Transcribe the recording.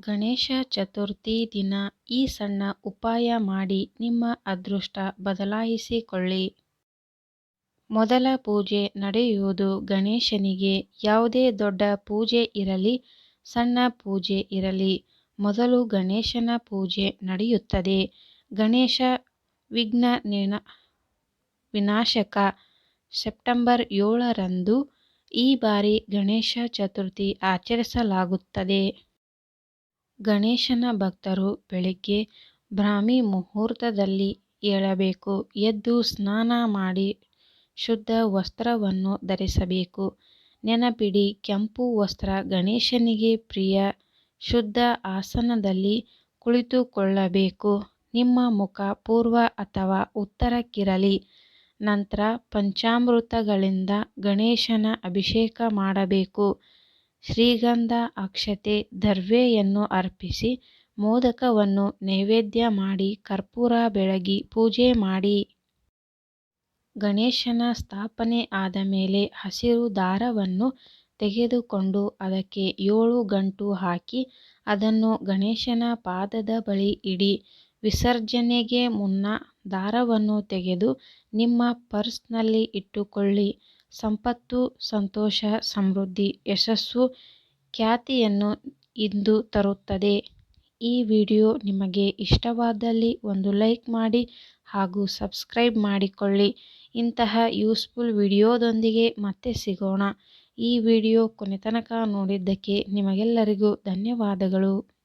ಗಣೇಶ ಚತುರ್ಥಿ ದಿನ ಈ ಸಣ್ಣ ಉಪಾಯ ಮಾಡಿ ನಿಮ್ಮ ಅದೃಷ್ಟ ಬದಲಾಯಿಸಿಕೊಳ್ಳಿ. ಮೊದಲ ಪೂಜೆ ನಡೆಯುವುದು ಗಣೇಶನಿಗೆ. ಯಾವುದೇ ದೊಡ್ಡ ಪೂಜೆ ಇರಲಿ, ಸಣ್ಣ ಪೂಜೆ ಇರಲಿ, ಮೊದಲು ಗಣೇಶನ ಪೂಜೆ ನಡೆಯುತ್ತದೆ. ಗಣೇಶ ವಿಘ್ನ ವಿನಾಶಕ. ಸೆಪ್ಟೆಂಬರ್ ಏಳರಂದು ಈ ಬಾರಿ ಗಣೇಶ ಚತುರ್ಥಿ ಆಚರಿಸಲಾಗುತ್ತದೆ. ಗಣೇಶನ ಭಕ್ತರು ಬೆಳಗ್ಗೆ ಬ್ರಾಹ್ಮಿ ಮುಹೂರ್ತದಲ್ಲಿ ಏಳಬೇಕು. ಎದ್ದು ಸ್ನಾನ ಮಾಡಿ ಶುದ್ಧ ವಸ್ತ್ರವನ್ನು ಧರಿಸಬೇಕು. ನೆನಪಿಡಿ, ಕೆಂಪು ವಸ್ತ್ರ ಗಣೇಶನಿಗೆ ಪ್ರಿಯ. ಶುದ್ಧ ಆಸನದಲ್ಲಿ ಕುಳಿತುಕೊಳ್ಳಬೇಕು. ನಿಮ್ಮ ಮುಖ ಪೂರ್ವ ಅಥವಾ ಉತ್ತರಕ್ಕಿರಲಿ. ನಂತರ ಪಂಚಾಮೃತಗಳಿಂದ ಗಣೇಶನ ಅಭಿಷೇಕ ಮಾಡಬೇಕು. ಶ್ರೀಗಂಧ, ಅಕ್ಷತೆ, ದರ್ವೆಯನ್ನು ಅರ್ಪಿಸಿ, ಮೋದಕವನ್ನು ನೈವೇದ್ಯ ಮಾಡಿ, ಕರ್ಪೂರ ಬೆಳಗಿ ಪೂಜೆ ಮಾಡಿ. ಗಣೇಶನ ಸ್ಥಾಪನೆ ಆದ ಮೇಲೆ ಹಸಿರು ದಾರವನ್ನು ತೆಗೆದುಕೊಂಡು ಅದಕ್ಕೆ ಏಳು ಗಂಟು ಹಾಕಿ ಅದನ್ನು ಗಣೇಶನ ಪಾದದ ಬಳಿ ಇಡಿ. ವಿಸರ್ಜನೆಗೆ ಮುನ್ನ ದಾರವನ್ನು ತೆಗೆದು ನಿಮ್ಮ ಪರ್ಸ್ನಲ್ಲಿ ಇಟ್ಟುಕೊಳ್ಳಿ. ಸಂಪತ್ತು, ಸಂತೋಷ, ಸಮೃದ್ಧಿ, ಯಶಸ್ಸು, ಖ್ಯಾತಿಯನ್ನು ಇಂದು ತರುತ್ತದೆ. ಈ ವಿಡಿಯೋ ನಿಮಗೆ ಇಷ್ಟವಾದಲ್ಲಿ ಒಂದು ಲೈಕ್ ಮಾಡಿ ಹಾಗೂ ಸಬ್ಸ್ಕ್ರೈಬ್ ಮಾಡಿಕೊಳ್ಳಿ. ಇಂತಹ ಯೂಸ್ಫುಲ್ ವಿಡಿಯೋದೊಂದಿಗೆ ಮತ್ತೆ ಸಿಗೋಣ. ಈ ವಿಡಿಯೋ ಕೊನೆತನಕ ನೋಡಿದ್ದಕ್ಕೆ ನಿಮಗೆಲ್ಲರಿಗೂ ಧನ್ಯವಾದಗಳು.